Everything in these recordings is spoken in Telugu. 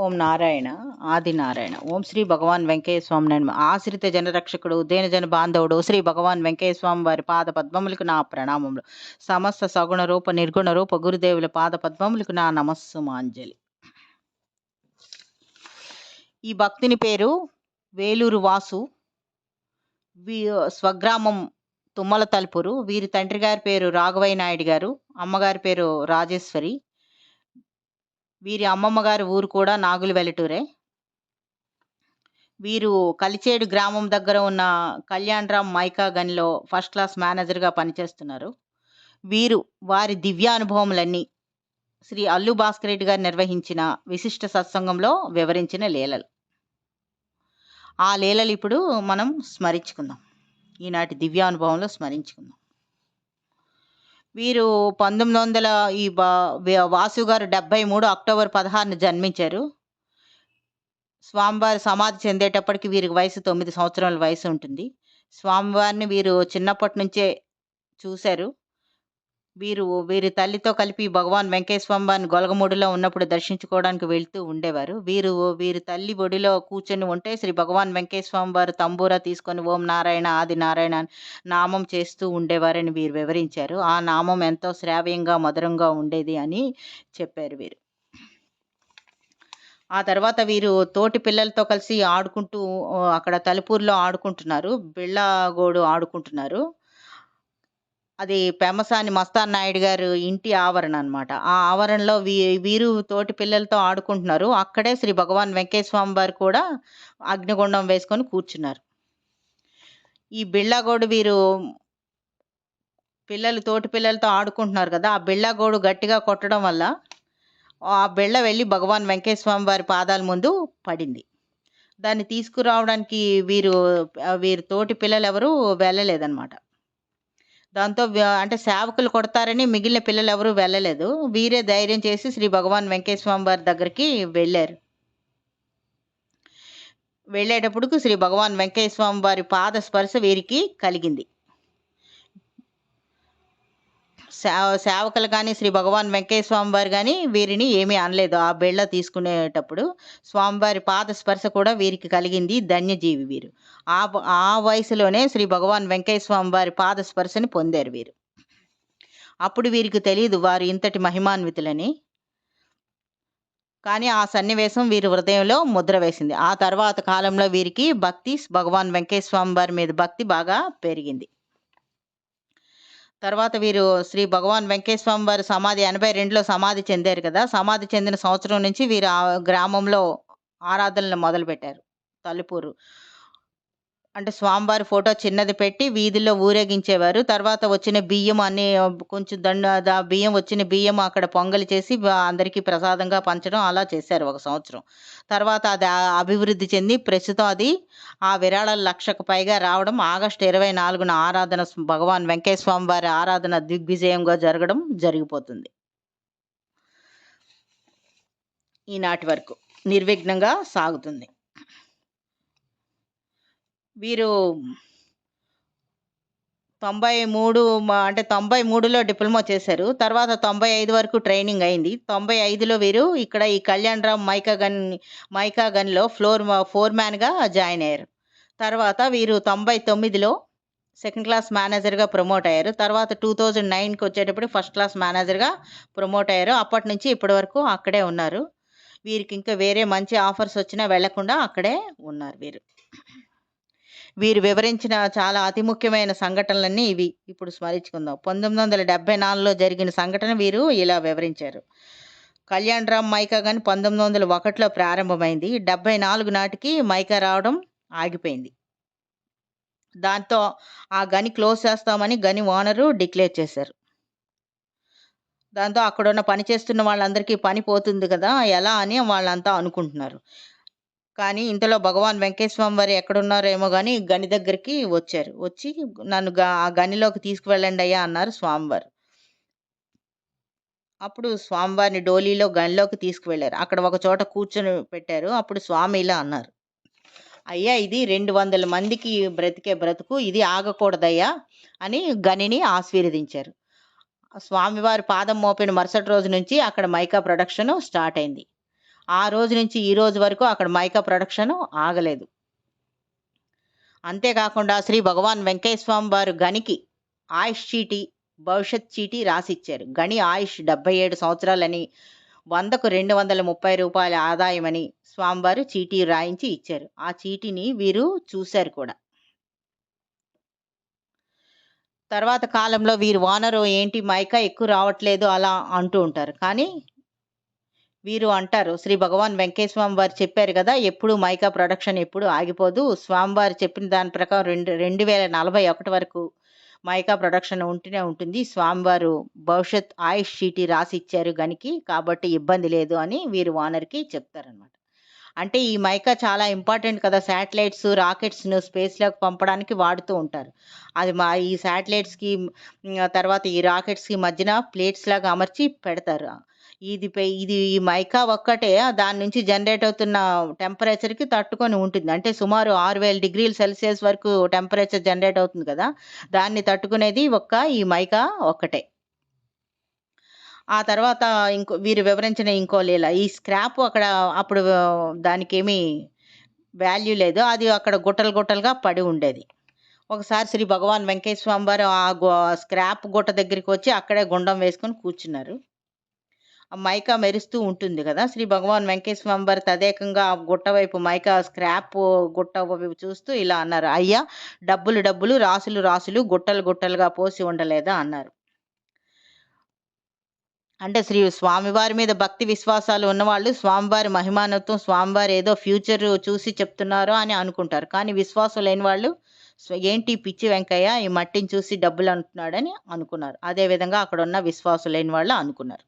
ఓం నారాయణ ఆది నారాయణ. ఓం శ్రీ భగవాన్ వెంకయ్య స్వామి ఆశ్రిత జనరక్షకుడు ఉదయన జన బాంధవుడు శ్రీ భగవాన్ వెంకయ్య స్వామి వారి పాద పద్మములకు నా ప్రణామములు. సమస్త సగుణ రూప నిర్గుణ రూప గురుదేవుల పాద పద్మములకు నా నమస్సు మాంజలి ఈ భక్తుని పేరు వేలూరు వాసు స్వగ్రామం తుమ్మల తలుపురు. వీరి తండ్రి గారి పేరు రాఘవయ్య నాయుడు గారు. అమ్మగారి పేరు రాజేశ్వరి. వీరి అమ్మమ్మ గారి ఊరు కూడా నాగులు వెలటూరే వీరు కలిచేడు గ్రామం దగ్గర ఉన్న కళ్యాణరామ్ మైకా గనిలో ఫస్ట్ క్లాస్ మేనేజర్గా పనిచేస్తున్నారు. వీరు వారి దివ్యానుభవములన్నీ శ్రీ అల్లు భాస్కర్ రెడ్డి గారు నిర్వహించిన విశిష్ట సత్సంగంలో వివరించిన లీలలు. ఆ లీలలు ఇప్పుడు మనం స్మరించుకుందాం. ఈనాటి దివ్యానుభవంలో స్మరించుకుందాం. వీరు పంతొమ్మిది వందల ఈ వాసు గారు డెబ్బై మూడు అక్టోబర్ పదహారున జన్మించారు. స్వామివారి సమాధి చెందేటప్పటికి వీరికి వయసు తొమ్మిది సంవత్సరాల వయసు ఉంటుంది. స్వామివారిని వీరు చిన్నప్పటి నుంచే చూశారు. వీరు వీరి తల్లితో కలిపి భగవాన్ వెంకయ్య స్వామి గొలగమూడిలో ఉన్నప్పుడు దర్శించుకోవడానికి వెళ్తూ ఉండేవారు. వీరు వీరి తల్లి ఒడిలో కూర్చొని ఉంటే శ్రీ భగవాన్ వెంకయ్య వారు తంబూరా తీసుకొని ఓం నారాయణ ఆది నారాయణ నామం చేస్తూ ఉండేవారని వీరు వివరించారు. ఆ నామం ఎంతో శ్రావ్యంగా మధురంగా ఉండేది అని చెప్పారు వీరు. ఆ తర్వాత వీరు తోటి పిల్లలతో కలిసి ఆడుకుంటూ అక్కడ తలుపూరులో ఆడుకుంటున్నారు. బిళ్ళగోడు ఆడుకుంటున్నారు. అది పెమసాని మస్తాన్ నాయుడు గారు ఇంటి ఆవరణ అనమాట ఆ ఆవరణలో వీ వీరు తోటి పిల్లలతో ఆడుకుంటున్నారు. అక్కడే శ్రీ భగవాన్ వెంకటేశ్వర వారు కూడా అగ్నిగుండం వేసుకొని కూర్చున్నారు. ఈ బిళ్ళగోడు వీరు పిల్లలు తోటి పిల్లలతో ఆడుకుంటున్నారు కదా ఆ బిళ్ళగోడు గట్టిగా కొట్టడం వల్ల ఆ బిళ్ళ వెళ్ళి భగవాన్ వెంకటేశ్వర వారి పాదాల ముందు పడింది. దాన్ని తీసుకురావడానికి వీరు వీరి తోటి పిల్లలు ఎవరు వెళ్ళలేదన్నమాట. దాంతో అంటే సేవకులు కొడతారని మిగిలిన పిల్లలు ఎవరూ వెళ్ళలేదు. వీరే ధైర్యం చేసి శ్రీ భగవాన్ వెంకటేశ్వర స్వామి వారి దగ్గరికి వెళ్ళారు. వెళ్ళేటప్పుడు శ్రీ భగవాన్ వెంకటేశ్వర స్వామి వారి పాద స్పర్శ వీరికి కలిగింది. సేవకులు కానీ శ్రీ భగవాన్ వెంకయ్య స్వామివారు కానీ వీరిని ఏమీ అనలేదు. ఆ బిళ్ళ తీసుకునేటప్పుడు స్వామివారి పాద స్పర్శ కూడా వీరికి కలిగింది ధన్యజీవి వీరు. ఆ ఆ వయసులోనే శ్రీ భగవాన్ వెంకయ్య స్వామివారి పాద స్పర్శని పొందారు వీరు. అప్పుడు వీరికి తెలియదు వారు ఇంతటి మహిమాన్వితులని. కానీ ఆ సన్నివేశం వీరి హృదయంలో ముద్ర వేసింది. ఆ తర్వాత కాలంలో వీరికి భక్తి భగవాన్ వెంకయ్య స్వామి వారి మీద భక్తి బాగా పెరిగింది. తర్వాత వీరు శ్రీ భగవాన్ వెంకటేశ్వరం వారి సమాధి ఎనభై రెండులో సమాధి చెందారు కదా. సమాధి చెందిన సంవత్సరం నుంచి వీరు ఆ గ్రామంలో ఆరాధనలు మొదలుపెట్టారు. తలుపూరు అంటే స్వామివారి ఫోటో చిన్నది పెట్టి వీధిలో ఊరేగించేవారు. తర్వాత వచ్చిన బియ్యం అన్ని కొంచెం దండ బియ్యం వచ్చిన బియ్యం అక్కడ పొంగలి చేసి అందరికీ ప్రసాదంగా పంచడం అలా చేశారు ఒక సంవత్సరం. తర్వాత అది అభివృద్ధి చెంది ప్రస్తుతం అది ఆ విరాళాల లక్షకు పైగా రావడం ఆగస్టు ఇరవై నాలుగున ఆరాధన భగవాన్ వెంకయ్య స్వామి వారి ఆరాధన దిగ్విజయంగా జరగడం జరిగిపోతుంది. ఈనాటి వరకు నిర్విఘ్నంగా సాగుతుంది. వీరు తొంభై మూడు అంటే తొంభై మూడులో డిప్లొమా చేశారు. తర్వాత తొంభై ఐదు వరకు ట్రైనింగ్ అయింది. తొంభై ఐదులో వీరు ఇక్కడ ఈ Kalyan Ram mica gun mica గన్లో ఫ్లోర్ ఫోర్ మ్యాన్గా జాయిన్ అయ్యారు. తర్వాత వీరు తొంభై తొమ్మిదిలో సెకండ్ క్లాస్ మేనేజర్గా ప్రమోట్ అయ్యారు. తర్వాత టూ థౌజండ్ నైన్కి వచ్చేటప్పుడు ఫస్ట్ క్లాస్ మేనేజర్గా ప్రమోట్ అయ్యారు. అప్పటి నుంచి ఇప్పటి వరకు అక్కడే ఉన్నారు. వీరికి ఇంకా వేరే మంచి ఆఫర్స్ వచ్చినా వెళ్ళకుండా అక్కడే ఉన్నారు వీరు. వీరు వివరించిన చాలా అతి ముఖ్యమైన సంఘటనలన్నీ ఇవి. ఇప్పుడు స్మరించుకుందాం. పంతొమ్మిది వందల డెబ్బై నాలుగులో జరిగిన సంఘటన వీరు ఇలా వివరించారు. కళ్యాణ్ రామ్ మైకా కానీ పంతొమ్మిది వందల ఒకటిలో ప్రారంభమైంది. డెబ్బై నాలుగు నాటికి మైకా రావడం ఆగిపోయింది. దాంతో ఆ గని క్లోజ్ చేస్తామని గని ఓనరు డిక్లేర్ చేశారు. దాంతో అక్కడ ఉన్న పని చేస్తున్న వాళ్ళందరికీ పని పోతుంది కదా ఎలా అని వాళ్ళంతా అనుకుంటున్నారు. కానీ ఇంతలో భగవాన్ వెంకటేశ్వరం వారు ఎక్కడున్నారేమో కానీ గని దగ్గరికి వచ్చారు. వచ్చి నన్ను ఆ గనిలోకి తీసుకువెళ్ళండి అయ్యా అన్నారు స్వామివారు. అప్పుడు స్వామివారిని డోలీలో గనిలోకి తీసుకువెళ్ళారు. అక్కడ ఒక చోట కూర్చొని పెట్టారు. అప్పుడు స్వామి ఇలా అన్నారు. అయ్యా ఇది రెండు వందల మందికి బ్రతికే బ్రతుకు ఇది ఆగకూడదయ్యా అని గనిని ఆశీర్వదించారు. స్వామివారి పాదం మోపిన మరుసటి రోజు నుంచి అక్కడ మైకా ప్రొడక్షన్ స్టార్ట్ అయింది. ఆ రోజు నుంచి ఈ రోజు వరకు అక్కడ మైకా ప్రొడక్షన్ ఆగలేదు. అంతేకాకుండా శ్రీ భగవాన్ వెంకయ్య స్వామి వారు గనికి ఆయుష్ చీటీ భవిష్యత్ చీటీ రాసిచ్చారు. గని ఆయుష్ డెబ్బై ఏడు సంవత్సరాలని వందకు రెండు వందల ముప్పై రూపాయల ఆదాయమని స్వామివారు చీటీ రాయించి ఇచ్చారు. ఆ చీటీని వీరు చూశారు కూడా. తర్వాత కాలంలో వీరు ఓనరు ఏంటి మైకా ఎక్కువ రావట్లేదు అలా అంటూ ఉంటారు. కానీ వీరు అంటారు శ్రీ భగవాన్ వెంకటేశ్వరం వారు చెప్పారు కదా ఎప్పుడు మైకా ప్రొడక్షన్ ఎప్పుడు ఆగిపోదు. స్వామివారు చెప్పిన దాని ప్రకారం రెండు రెండు వేల నలభై ఒకటి వరకు మైకా ప్రొడక్షన్ ఉంటూనే ఉంటుంది. స్వామివారు భవిష్యత్ ఆయుష్ చీటీ రాసి ఇచ్చారు గనికి కాబట్టి ఇబ్బంది లేదు అని వీరు ఓనర్కి చెప్తారనమాట అంటే ఈ మైకా చాలా ఇంపార్టెంట్ కదా శాటిలైట్స్ రాకెట్స్ను స్పేస్లోకి పంపడానికి వాడుతూ ఉంటారు. అది మా ఈ శాటిలైట్స్కి తర్వాత ఈ రాకెట్స్కి మధ్యన ప్లేట్స్ లాగా అమర్చి పెడతారు. ఇది ఇది ఈ మైకా ఒక్కటే దాని నుంచి జనరేట్ అవుతున్న టెంపరేచర్కి తట్టుకొని ఉంటుంది. అంటే సుమారు ఆరు వేల డిగ్రీల సెల్సియస్ వరకు టెంపరేచర్ జనరేట్ అవుతుంది కదా దాన్ని తట్టుకునేది ఒక్క ఈ మైకా ఒక్కటే. ఆ తర్వాత ఇంకో వీరు వివరించిన ఇంకో లీల ఈ స్క్రాప్ అక్కడ అప్పుడు దానికి వాల్యూ లేదు. అది అక్కడ గుట్టలు గుట్టలుగా పడి ఉండేది. ఒకసారి శ్రీ భగవాన్ వెంకటేశ్వర స్వామి వారు ఆ గు- స్క్రాప్ గుట్ట దగ్గరికి వచ్చి అక్కడే గుండం వేసుకొని కూర్చున్నారు. మైకా మెరుస్తూ ఉంటుంది కదా. శ్రీ భగవాన్ వెంకయ్య స్వామి వారు తదేకంగా ఆ గుట్ట వైపు మైకా స్క్రాప్ గుట్ట వైపు చూస్తూ ఇలా అన్నారు. అయ్యా డబ్బులు డబ్బులు రాసులు రాసులు గుట్టలు గుట్టలుగా పోసి ఉండలేదా అన్నారు. అంటే శ్రీ స్వామివారి మీద భక్తి విశ్వాసాలు ఉన్నవాళ్ళు స్వామివారి మహిమానత్వం స్వామివారి ఏదో ఫ్యూచర్ చూసి చెప్తున్నారో అని అనుకుంటారు. కానీ విశ్వాసం లేని వాళ్ళు ఏంటి పిచ్చి వెంకయ్య ఈ మట్టిని చూసి డబ్బులు అంటున్నాడని అనుకున్నారు. అదేవిధంగా అక్కడ ఉన్న విశ్వాసం లేని వాళ్ళు అనుకున్నారు.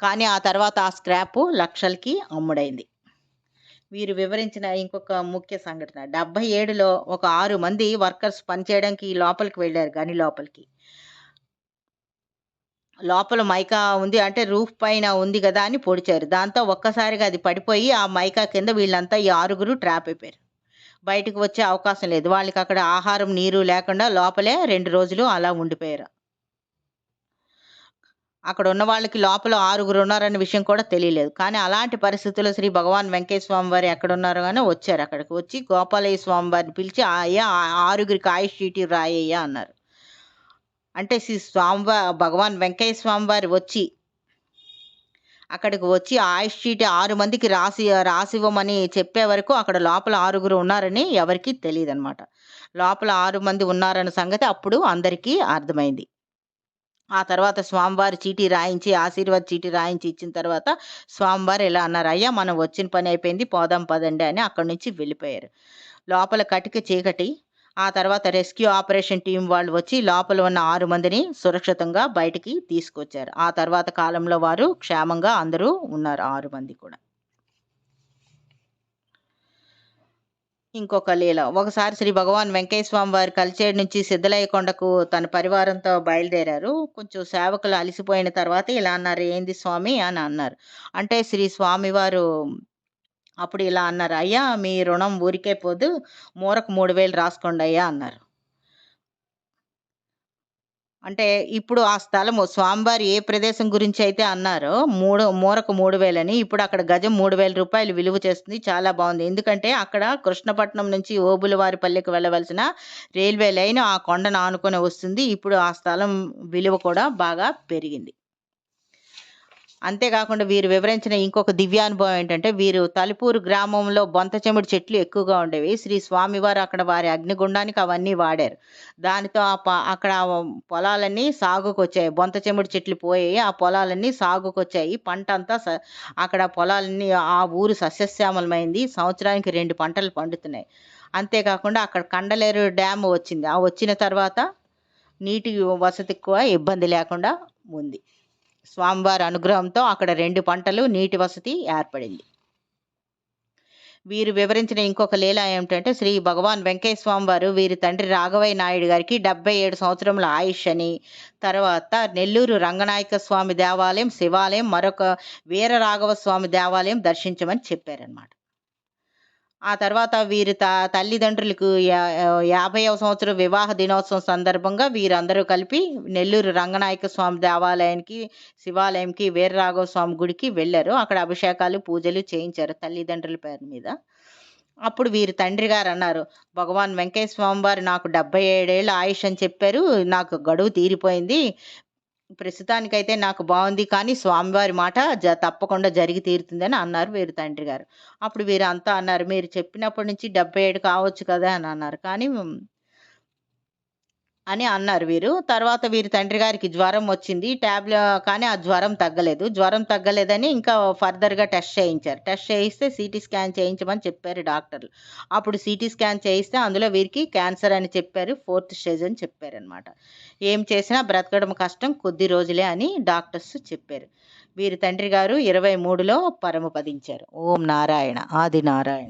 కానీ ఆ తర్వాత ఆ స్క్రాప్ లక్షలకి అమ్ముడైంది. వీరు వివరించిన ఇంకొక ముఖ్య సంఘటన. డెబ్బై ఏడులో ఒక ఆరు మంది వర్కర్స్ పనిచేయడానికి లోపలికి వెళ్ళారు గని లోపలికి. లోపల మైకా ఉంది అంటే రూఫ్ పైన ఉంది కదా అని పొడిచారు. దాంతో ఒక్కసారిగా అది పడిపోయి ఆ మైకా కింద వీళ్ళంతా ఈ ఆరుగురు ట్రాప్ అయిపోయారు. బయటకు వచ్చే అవకాశం లేదు. వాళ్ళకి అక్కడ ఆహారం నీరు లేకుండా లోపలే రెండు రోజులు అలా ఉండిపోయారు. అక్కడ ఉన్న వాళ్ళకి లోపల ఆరుగురు ఉన్నారనే విషయం కూడా తెలియలేదు. కానీ అలాంటి పరిస్థితుల్లో శ్రీ భగవాన్ వెంకయ్య స్వామి వారు ఎక్కడ ఉన్నారు కానీ వచ్చారు అక్కడికి. వచ్చి గోపాలయ్య స్వామి వారిని పిలిచి అయ్యా ఆరుగురికి ఆయుష్ చీటీ రాయ్యా అన్నారు. అంటే శ్రీ స్వామివా భగవాన్ వెంకయ్య స్వామి వారు వచ్చి అక్కడికి వచ్చి ఆయుష్ చీటి ఆరు మందికి రాసి రాసివ్వమని చెప్పే వరకు అక్కడ లోపల ఆరుగురు ఉన్నారని ఎవరికీ తెలియదు అనమాట లోపల ఆరు మంది ఉన్నారన్న సంగతి అప్పుడు అందరికీ అర్థమైంది. ఆ తర్వాత స్వామివారి చీటీ రాయించి ఆశీర్వాద్ చీటీ రాయించి ఇచ్చిన తర్వాత స్వామివారు ఇలా అన్నారు అయ్యా మనం వచ్చిన పని అయిపోయింది పోదాం పదండి అని అక్కడి నుంచి వెళ్ళిపోయారు. లోపల కటిక చీకటి ఆ తర్వాత రెస్క్యూ ఆపరేషన్ టీం వాళ్ళు వచ్చి లోపల ఉన్న ఆరు మందిని సురక్షితంగా బయటికి తీసుకొచ్చారు. ఆ తర్వాత కాలంలో వారు క్షేమంగా అందరూ ఉన్నారు ఆరు మంది కూడా. ఇంకొక లీల. ఒకసారి శ్రీ భగవాన్ వెంకయ్య స్వామి వారు కలిచేడు నుంచి సిద్ధలయ్య కొండకు తన పరివారంతో బయలుదేరారు. కొంచెం సేవకులు అలసిపోయిన తర్వాత ఇలా అన్నారు ఏంది స్వామి? అని అన్నారు. అంటే శ్రీ స్వామి వారు అప్పుడు ఇలా అన్నారు అయ్యా మీ రుణం ఊరికే పోదు మూరకు మూడు వేలు రాసుకోండి అయ్యా అన్నారు. అంటే ఇప్పుడు ఆ స్థలము స్వామివారి ఏ ప్రదేశం గురించి అయితే అన్నారో మూడు మూరకు మూడు వేలని ఇప్పుడు అక్కడ గజం మూడు వేల రూపాయలు విలువ చేస్తుంది చాలా బాగుంది. ఎందుకంటే అక్కడ కృష్ణపట్నం నుంచి ఓబులవారిపల్లికి వెళ్ళవలసిన రైల్వే లైన్ ఆ కొండను ఆనుకొని వస్తుంది. ఇప్పుడు ఆ స్థలం విలువ కూడా బాగా పెరిగింది. అంతేకాకుండా వీరు వివరించిన ఇంకొక దివ్యానుభవం ఏంటంటే వీరు తలుపూరు గ్రామంలో బొంత చెముడు చెట్లు ఎక్కువగా ఉండేవి. శ్రీ స్వామివారు అక్కడ వారి అగ్నిగుండానికి అవన్నీ వాడారు. దానితో ఆ ప- అక్కడ పొలాలన్నీ సాగుకు వచ్చాయి బొంత చెముడు చెట్లు పోయాయి. ఆ పొలాలన్నీ సాగుకు వచ్చాయి పంట అంతా స- అక్కడ పొలాలన్నీ ఆ ఊరు సస్యశ్యామలమైంది. సంవత్సరానికి రెండు పంటలు పండుతున్నాయి. అంతేకాకుండా అక్కడ కండలేరు డ్యామ్ వచ్చింది. ఆ వచ్చిన తర్వాత నీటి వసతి ఎక్కువ ఇబ్బంది లేకుండా ఉంది. స్వామివారి అనుగ్రహంతో అక్కడ రెండు పంటలు నీటి వసతి ఏర్పడింది. వీరు వివరించిన ఇంకొక లీల ఏమిటంటే శ్రీ భగవాన్ వెంకయ్య స్వామి వారు వీరి తండ్రి రాఘవయ్య నాయుడు గారికి డెబ్బై ఏడు సంవత్సరముల ఆయుష్ అని తర్వాత నెల్లూరు రంగనాయక స్వామి దేవాలయం శివాలయం మరొక వీర రాఘవ స్వామి దేవాలయం దర్శించమని చెప్పారనమాట ఆ తర్వాత వీరి త తల్లిదండ్రులకు యా యాభైవ సంవత్సరం వివాహ దినోత్సవం సందర్భంగా వీరందరూ కలిపి నెల్లూరు రంగనాయక స్వామి దేవాలయానికి శివాలయంకి వీరరాఘవ స్వామి గుడికి వెళ్ళారు. అక్కడ అభిషేకాలు పూజలు చేయించారు తల్లిదండ్రుల పేరు మీద. అప్పుడు వీరి తండ్రి గారు అన్నారు భగవాన్ వెంకటేశ్వర స్వామి వారు నాకు డెబ్బై ఏడేళ్ళ ఆయుష్ అని చెప్పారు. నాకు గడువు తీరిపోయింది. ప్రస్తుతానికైతే నాకు బాగుంది కానీ స్వామివారి మాట జ తప్పకుండా జరిగి తీరుతుందని అన్నారు వీరి తండ్రి గారు. అప్పుడు వీరు అంతా అన్నారు మీరు చెప్పినప్పటి నుంచి డెబ్బై ఏడు కావచ్చు కదా అని అన్నారు. కానీ అని అన్నారు వీరు. తర్వాత వీరి తండ్రి గారికి జ్వరం వచ్చింది. ట్యాబ్లె కానీ ఆ జ్వరం తగ్గలేదు. జ్వరం తగ్గలేదని ఇంకా ఫర్దర్గా టెస్ట్ చేయించారు. టెస్ట్ చేయిస్తే సిటీ స్కాన్ చేయించమని చెప్పారు డాక్టర్లు. అప్పుడు సిటీ స్కాన్ చేయిస్తే అందులో వీరికి క్యాన్సర్ అని చెప్పారు. ఫోర్త్ స్టేజ్ అని చెప్పారు అనమాట ఏం చేసినా బ్రతకడం కష్టం కొద్ది రోజులే అని డాక్టర్స్ చెప్పారు. వీరి తండ్రి గారు ఇరవై మూడులో పరమపదించారు. ఓం నారాయణ. ఆది నారాయణ.